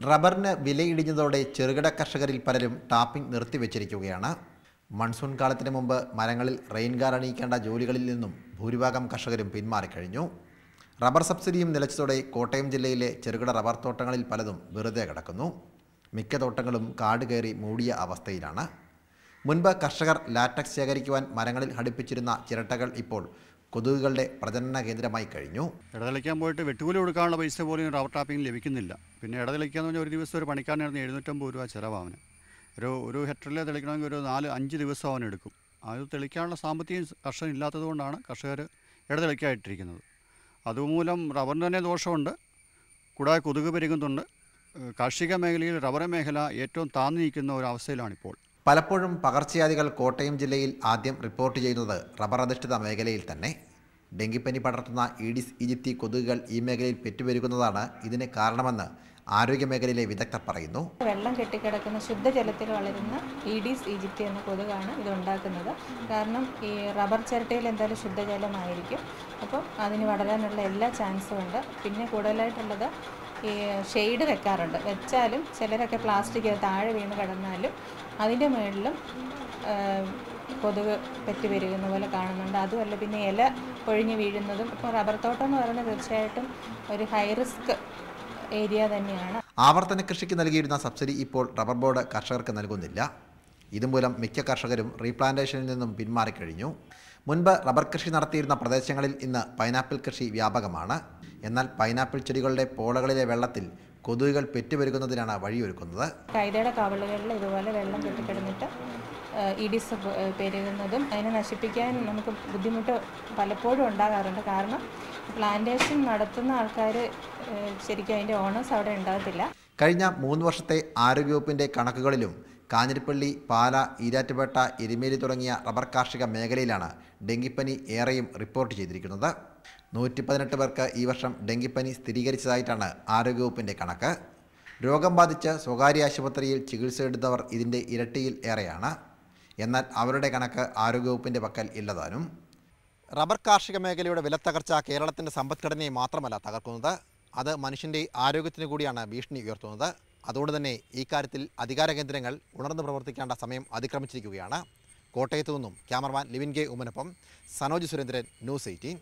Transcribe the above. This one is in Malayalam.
റബ്ബറിന് വിലയിടിഞ്ഞതോടെ ചെറുകിട കർഷകരിൽ പലരും ടാപ്പിംഗ് നിർത്തിവെച്ചിരിക്കുകയാണ്. മൺസൂൺ കാലത്തിന് മുമ്പ് മരങ്ങളിൽ റെയിൻ ഗാർ അണിയിക്കേണ്ട ജോലികളിൽ നിന്നും ഭൂരിഭാഗം കർഷകരും പിന്മാറിക്കഴിഞ്ഞു റബ്ബർ സബ്സിഡിയും നിലച്ചതോടെ കോട്ടയം ജില്ലയിലെ ചെറുകിട റബ്ബർ തോട്ടങ്ങളിൽ പലതും വെറുതെ കിടക്കുന്നു. മിക്ക തോട്ടങ്ങളും കാട് കയറി മൂടിയ അവസ്ഥയിലാണ്. മുൻപ് കർഷകർ ലാറ്റക്സ് ശേഖരിക്കുവാൻ മരങ്ങളിൽ ഘടിപ്പിച്ചിരുന്ന ചിരട്ടകൾ ഇപ്പോൾ കൊതുകുകളുടെ പ്രജനന കേന്ദ്രമായി കഴിഞ്ഞു. ഇടതലയ്ക്കാൻ പോയിട്ട് വെട്ടുകൂലി കൊടുക്കാനുള്ള പൈസ പോലും റബ്ബർ ടാപ്പിംഗ് ലഭിക്കുന്നില്ല. പിന്നെ ഇടതെളിക്കാന്ന് പറഞ്ഞാൽ ഒരു ദിവസം ഒരു പണിക്കാരനായിരുന്നു എഴുന്നൂറ്റമ്പത് രൂപ ചിലവാണ് ഒരു ഒരു ഹെക്ടറിൽ തെളിക്കണമെങ്കിൽ ഒരു നാല് അഞ്ച് ദിവസം അവൻ എടുക്കും. അത് തെളിക്കാനുള്ള സാമ്പത്തികം കർഷകൻ ഇല്ലാത്തത് കൊണ്ടാണ് കർഷകർ ഇടതലയ്ക്കായിട്ടിരിക്കുന്നത് അതുമൂലം റബ്ബറിന് തന്നെ ദോഷമുണ്ട്. കൂടാതെ കൊതുക് പെരുകുന്നുണ്ട്. കാർഷിക മേഖലയിൽ റബ്ബർ മേഖല ഏറ്റവും താന്നു നിൽക്കുന്ന ഒരു അവസ്ഥയിലാണിപ്പോൾ. പലപ്പോഴും പകർച്ചവ്യാധികൾ കോട്ടയം ജില്ലയിൽ ആദ്യം റിപ്പോർട്ട് ചെയ്യുന്നത് റബ്ബർ അധിഷ്ഠിത മേഖലയിൽ തന്നെ. ഡെങ്കിപ്പനി പടർത്തുന്ന ഈഡിസ് ഈജിപ്തി കൊതുകുകൾ ഈ മേഖലയിൽ പെറ്റുപെരുകുന്നതാണ് ഇതിന് കാരണമെന്ന് ആരോഗ്യ മേഖലയിലെ വിദഗ്ധർ പറയുന്നു. വെള്ളം കെട്ടിക്കിടക്കുന്ന ശുദ്ധജലത്തിൽ വളരുന്ന ഈഡിസ് ഈജിപ്തി എന്ന കൊതുകാണ് ഇത് ഉണ്ടാക്കുന്നത് കാരണം ഈ റബ്ബർ ചിരട്ടയിൽ എന്തായാലും ശുദ്ധജലമായിരിക്കും. അപ്പോൾ അതിന് വളരാനുള്ള എല്ലാ ചാൻസും ഉണ്ട്. പിന്നെ കൂടുതലായിട്ടുള്ളത് ഈ ഷെയ്ഡ് വെക്കാറുണ്ട്. വെച്ചാലും ചിലരൊക്കെ പ്ലാസ്റ്റിക് താഴെ വീണ് കിടന്നാലും അതിന്റെ മുകളിലും കൊതുക് പറ്റി പെരുകുന്ന പോലെ കാണുന്നുണ്ട്. അതുമല്ല പിന്നെ ഇല പൊഴിഞ്ഞ് വീഴുന്നതും ഇപ്പോൾ റബ്ബർ തോട്ടം എന്ന് പറയുന്നത് തീർച്ചയായിട്ടും ഒരു ഹൈ റിസ്ക് ഏരിയ തന്നെയാണ്. ആവർത്തന കൃഷിക്ക് നൽകിയിരുന്ന സബ്സിഡി ഇപ്പോൾ റബ്ബർ ബോർഡ് കർഷകർക്ക് നൽകുന്നില്ല. ഇതുമൂലം മിക്ക കർഷകരും റീപ്ലാന്റേഷനിൽ നിന്നും പിന്മാറിക്കഴിഞ്ഞു. മുൻപ് റബ്ബർ കൃഷി നടത്തിയിരുന്ന പ്രദേശങ്ങളിൽ ഇന്ന് പൈനാപ്പിൾ കൃഷി വ്യാപകമാണ്. എന്നാൽ പൈനാപ്പിൾ ചെടികളുടെ പോളകളിലെ വെള്ളത്തിൽ കൊതുകുകൾ പെറ്റുപെരുകുന്നതിനാണ് വഴിയൊരുക്കുന്നത്. കൈതയുടെ കവളുകളിൽ ഇതുപോലെ വെള്ളം കെട്ടിക്കിടന്നിട്ട് ഇഡിസ് പെരുകുന്നതും അതിനെ നശിപ്പിക്കാൻ നമുക്ക് ബുദ്ധിമുട്ട് പലപ്പോഴും ഉണ്ടാകാറുണ്ട്. കാരണം പ്ലാന്റേഷൻ നടത്തുന്ന ആൾക്കാർ ശരിക്കും അതിന്റെ ഓണേഴ്സ് അവിടെ ഉണ്ടാകത്തില്ല. കഴിഞ്ഞ മൂന്ന് വർഷത്തെ ആരോഗ്യവകുപ്പിന്റെ കണക്കുകളിലും കാഞ്ഞിരപ്പള്ളി പാല ഈരാറ്റുപേട്ട എരുമേലി തുടങ്ങിയ റബ്ബർ കാർഷിക മേഖലയിലാണ് ഡെങ്കിപ്പനി ഏറെയും റിപ്പോർട്ട് ചെയ്തിരിക്കുന്നത്. നൂറ്റി പതിനെട്ട് പേർക്ക് ഈ വർഷം ഡെങ്കിപ്പനി സ്ഥിരീകരിച്ചതായിട്ടാണ് ആരോഗ്യവകുപ്പിന്റെ കണക്ക്. രോഗം ബാധിച്ച് സ്വകാര്യ ആശുപത്രിയിൽ ചികിത്സ എടുത്തവർ ഇതിന്റെ ഇരട്ടിയിൽ ഏറെയാണ്. എന്നാൽ അവരുടെ കണക്ക് ആരോഗ്യവകുപ്പിന്റെ പക്കൽ ഇല്ലതാനും. റബ്ബർ കാർഷിക മേഖലയുടെ വിലത്തകർച്ച കേരളത്തിന്റെ സമ്പദ്ഘടനയെ മാത്രമല്ല തകർക്കുന്നത്. അത് മനുഷ്യന്റെ ആരോഗ്യത്തിന് കൂടിയാണ് ഭീഷണി ഉയർത്തുന്നത്. അതുകൊണ്ട് തന്നെ ഈ കാര്യത്തിൽ അധികാര കേന്ദ്രങ്ങൾ ഉണർന്നു പ്രവർത്തിക്കേണ്ട സമയം അതിക്രമിച്ചിരിക്കുകയാണ്. കോട്ടയത്തു നിന്നും ക്യാമറമാൻ ലിവിൻ കെ ഉമ്മനൊപ്പം സനോജ് സുരേന്ദ്രൻ ന്യൂസ് എയ്റ്റീൻ.